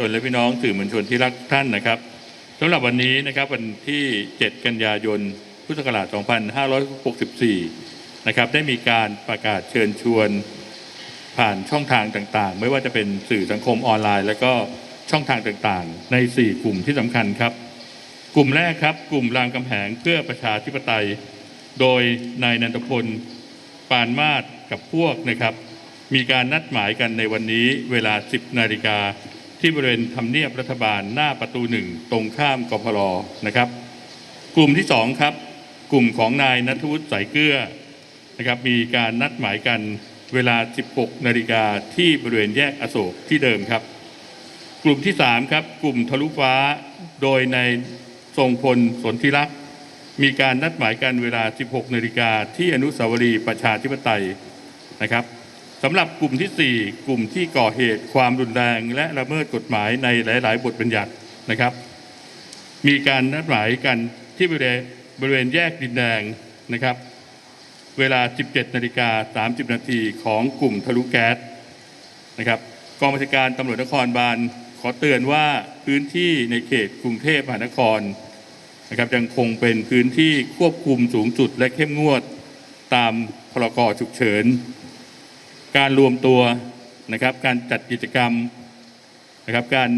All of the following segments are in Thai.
ชนและพี่น้องสื่อมวลชนที่รักท่านนะครับสำหรับวันนี้นะครับวันที่ 7 กันยายน พุทธศักราช 2564 นะครับได้มีการประกาศเชิญชวนผ่านช่องทางต่างๆ ไม่ว่าจะเป็นสื่อสังคมออนไลน์ แล้วก็ช่องทางต่างๆ ใน 4 กลุ่มที่สำคัญครับ กลุ่มแรกครับ กลุ่มรามคำแหงเพื่อประชาธิปไตย โดยนายนันทพลปานมาศกับพวกนะครับ มีการนัดหมายกันในวันนี้เวลา 10 นาฬิกา ที่บริเวณทำเนียบรัฐบาลหน้าประตูหนึ่งตรงข้ามกพรนะครับ กลุ่มที่สองครับ กลุ่มของนายนัทวุฒิสายเกลือนะครับมีการนัดหมายกันเวลา 16 นาฬิกาที่บริเวณแยกอโศกที่เดิมครับ กลุ่มที่สามครับ กลุ่มทะลุฟ้าโดยในทรงพลสนธิรักษ์มีการนัดหมายกันเวลา 16 นาฬิกาที่อนุสาวรีย์ประชาธิปไตยนะครับ สำหรับกลุ่มทีสี่ 4 กลุ่มที่ก่อเหตุความรุนแรง และละเมิดกฎหมายในหลาย ๆ บทบัญญัตินะครับ มีการนัดหมายกันที่บริเวณบริเวณแยกดินแดงนะครับ เวลา 17นาฬิกา30นาทีของกลุ่มทะลุแก๊สนะครับ กองบัญชาการตำรวจนครบาลขอเตือนว่าพื้นที่ในเขตกรุงเทพมหานครนะครับยังคงเป็นพื้นที่ควบคุมสูงสุดและเข้มงวดตามพรกฉุกเฉิน การรวมตัวนะครับ การจัดกิจกรรมนะครับ การ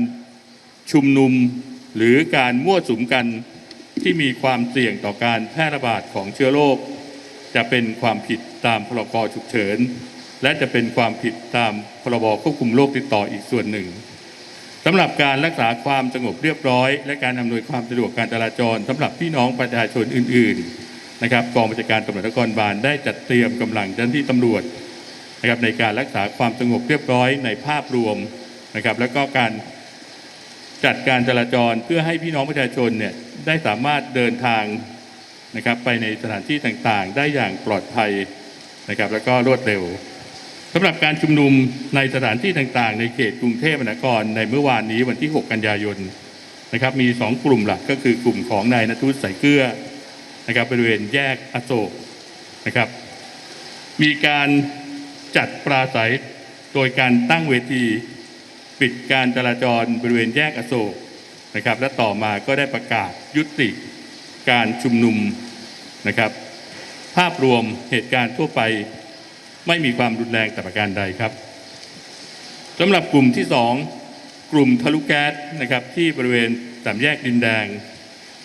ชุมนุมหรือการมั่วสุมกันที่มีความเสี่ยงต่อการแพร่ระบาดของเชื้อโรคจะเป็นความผิดตามพรกฉุกเฉิน และจะเป็นความผิดตามพรบควบคุมโรคติดต่ออีกส่วนหนึ่งสำหรับการรักษาความสงบเรียบร้อย และการอำนวยความสะดวกการจราจรสำหรับพี่น้องประชาชนอื่น ๆ นะครับกองบัญชาการตำรวจนครบาลได้จัดเตรียมกำลังเจ้าหน้าที่ตำรวจ นะครับในการรักษาความสงบเรียบร้อยในภาพรวมนะครับ แล้วก็การจัดการจราจรเพื่อให้พี่น้องประชาชนเนี่ยได้สามารถเดินทางนะครับไปในสถานที่ต่างๆ ได้อย่างปลอดภัยนะครับ แล้วก็รวดเร็วสำหรับการชุมนุมในสถานที่ต่างๆ ในเขตกรุงเทพมหานครในเมื่อวานนี้วันที่ 6 กันยายนนะครับมี 2 กลุ่มหลักก็คือกลุ่มของนายนทุศใสายเกลือนะครับบริเวณแยกอโศกนะครับ มีการ จัดปราศัยโดยการตั้งเวทีปิดการจราจรบริเวณแยกอโศกนะครับ และต่อมาก็ได้ประกาศยุติการชุมนุมนะครับ ภาพรวมเหตุการณ์ทั่วไปไม่มีความรุนแรงแต่ประการใดครับสำหรับกลุ่มที่สองกลุ่มทะลุแก๊สนะครับที่บริเวณสามแยกดินแดง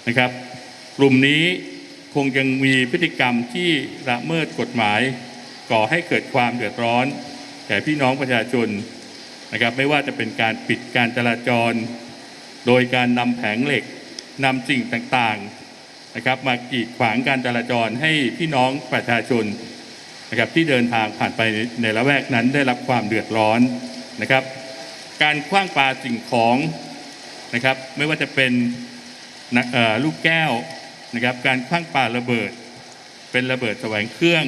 นะครับ กลุ่มนี้คงยังมีพฤติกรรมที่ละเมิดกฎหมาย ก่อให้เกิดความเดือดร้อนแก่พี่น้องประชาชนนะครับไม่ว่าจะเป็นการปิดการจราจร โดยการนำแผงเหล็กนำสิ่งต่างๆนะครับมากีดขวางการจราจรให้พี่น้องประชาชนนะครับที่เดินทางผ่านไปในละแวกนั้นได้รับความเดือดร้อนนะครับ การคว้างปาสิ่งของนะครับ ไม่ว่าจะเป็นนลูกแก้วนะครับ การคว้างปาระเบิด เป็นระเบิดแสวงเครื่อง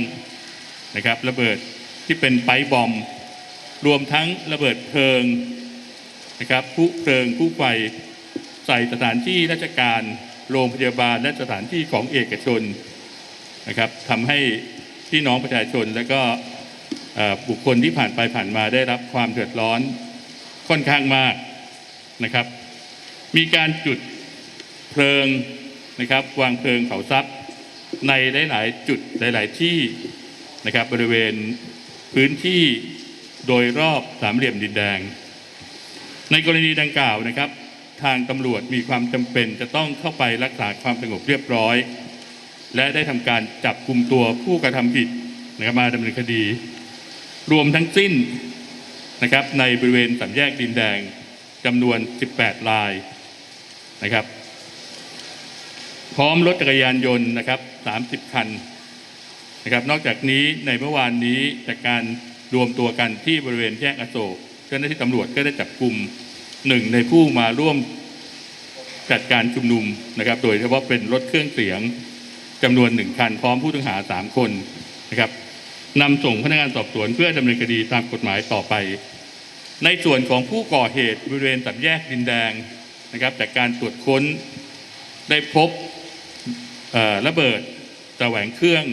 นะครับระเบิดที่เป็นไปบอม รวมทั้งระเบิดเพลิงนะครับผู้เพลิงผู้ไฟใส่สถานที่ราชการโรงพยาบาลและสถานที่ของเอกชนนะครับทำให้พี่น้องประชาชนและก็บุคคลที่ผ่านไปผ่านมาได้รับความเดือดร้อนค่อนข้างมากนะครับ มีการจุดเพลิงนะครับ วางเพลิงเผาทรัพย์ในหลาย ๆ จุดหลาย ๆ ที่ นะครับบริเวณพื้นที่โดยรอบสามเหลี่ยมดินแดง ในกรณีดังกล่าวนะครับ ทางตำรวจมีความจำเป็นจะต้องเข้าไปรักษาความสงบเรียบร้อย และได้ทำการจับกลุ่มตัวผู้กระทำผิดนะครับมาดำเนินคดี รวมทั้งสิ้นนะครับในบริเวณสามแยกดินแดงจำนวน 18รายนะครับ พร้อมรถจักรยานยนต์นะครับ 30 คัน นะครับนอกจากนี้ในเมื่อวานนี้จากการรวมตัวกันที่บริเวณแยกอโศกเจ้าหน้าที่ตำรวจก็ได้จับกลุ่มหนึ่งในผู้มาร่วมจัดการชุมนุมนะครับ โดยเฉพาะเป็นรถเครื่องเสียงจำนวนหนึ่งคันพร้อมผู้ต้องหาสามคนนะครับนำส่งพนักงานสอบสวนเพื่อดำเนินคดีตามกฎหมายต่อไป ในส่วนของผู้ก่อเหตุบริเวณตัดแยกดินแดงนะครับจากการตรวจค้นได้พบระเบิดแสวงเครื่อง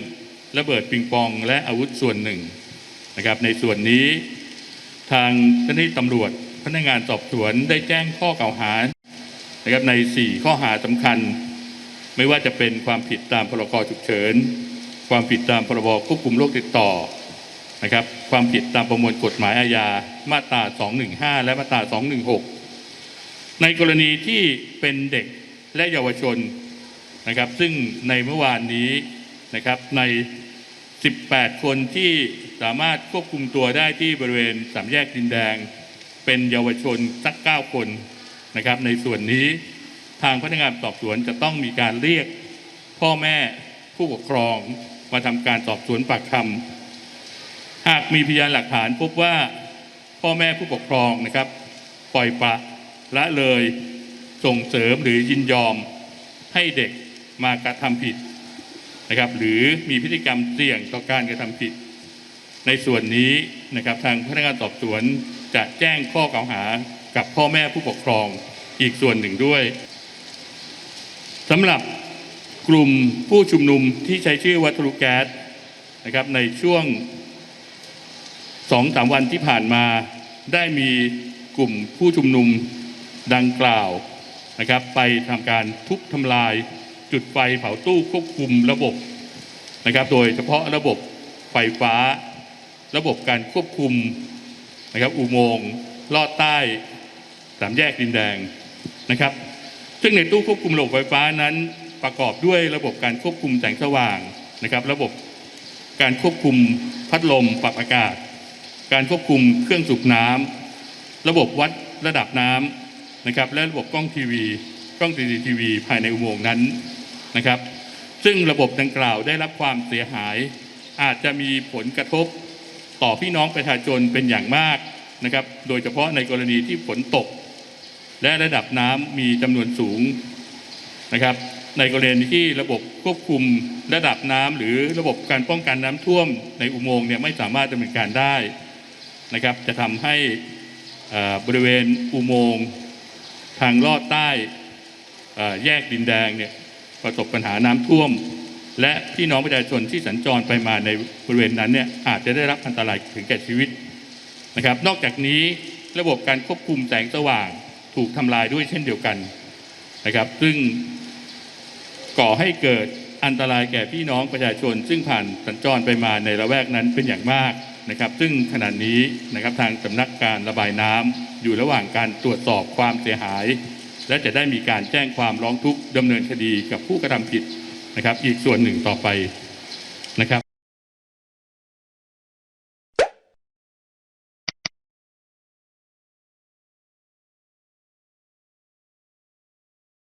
ระเบิดปิงปองและอาวุธส่วนหนึ่งนะครับในส่วนนี้ทางเจ้าหน้าที่ตำรวจพนักงานสอบสวนได้แจ้งข้อกล่าวหานะครับใน 4 ข้อหาสำคัญ ไม่ว่าจะเป็นความผิดตามพรกฉุกเฉิน ความผิดตามพรบควบคุมโรคติดต่อนะครับความผิดตามประมวลกฎหมายอาญามาตรา 215 และมาตรา 216 ในกรณีที่เป็นเด็กและเยาวชนนะครับซึ่งในเมื่อวานนี้นะครับใน 18 คนที่สามารถควบคุมตัวได้ที่บริเวณสามแยกดินแดง เป็นเยาวชนสัก 9 คนนะครับ ในส่วนนี้ทางพนักงานสอบสวนจะต้องมีการเรียกพ่อแม่ผู้ปกครองมาทำการสอบสวนปากคำหากมีพยานหลักฐานพบว่าพ่อแม่ผู้ปกครองนะครับ ปล่อยปะละเลยส่งเสริมหรือยินยอมให้เด็กมากระทำผิด นะครับ หรือมีพฤติกรรมเสี่ยงต่อการกระทำผิด ในส่วนนี้นะครับทางพนักงานสอบสวนจะแจ้งข้อกล่าวหากับพ่อแม่ผู้ปกครองอีกส่วนหนึ่งด้วยสำหรับกลุ่มผู้ชุมนุมที่ใช้ชื่อวัตถุแก๊สนะครับในช่วงสองสามวันที่ผ่านมาได้มีกลุ่มผู้ชุมนุมดังกล่าวนะครับ ไปทำการทุบทำลาย จุดไฟเผาตู้ควบคุมระบบนะครับ โดยเฉพาะระบบไฟฟ้า ระบบการควบคุมนะครับ อุโมงค์ลอดใต้สามแยกดินแดงนะครับ ซึ่งในตู้ควบคุมระบบไฟฟ้านั้นประกอบด้วยระบบการควบคุมแสงสว่างนะครับ ระบบการควบคุมพัดลมปรับอากาศ การควบคุมเครื่องสูบน้ำระบบวัดระดับน้ำนะครับ และระบบกล้องทีวี กล้อง CCTV ภายในอุโมงค์นั้น นะครับ ซึ่งระบบดังกล่าวได้รับความเสียหาย อาจจะมีผลกระทบต่อพี่น้องประชาชนเป็นอย่างมากนะครับ โดยเฉพาะในกรณีที่ฝนตก และระดับน้ำมีจำนวนสูงนะครับ ในกรณีที่ระบบควบคุมระดับน้ำหรือระบบการป้องกันน้ำท่วมในอุโมงค์เนี่ยไม่สามารถดำเนินการได้นะครับ จะทำให้บริเวณอุโมงค์ทางลอดใต้แยกดินแดงเนี่ย ประสบปัญหาน้ำท่วม และพี่น้องประชาชนที่สัญจรไปมาในบริเวณนั้นเนี่ยอาจจะได้รับอันตรายถึงแก่ชีวิตนะครับ นอกจากนี้ระบบการควบคุมแสงสว่างถูกทำลายด้วยเช่นเดียวกันนะครับ ซึ่งก่อให้เกิดอันตรายแก่พี่น้องประชาชน ซึ่งผ่านสัญจรไปมาในละแวกนั้นเป็นอย่างมากนะครับ ซึ่งขณะนี้นะครับทางสำนักการระบายน้ำอยู่ระหว่างการตรวจสอบความเสียหาย และจะได้มีการแจ้งความร้องทุกข์ดำเนินคดีกับผู้กระทำผิดนะครับ อีกส่วนหนึ่งต่อไปนะครับ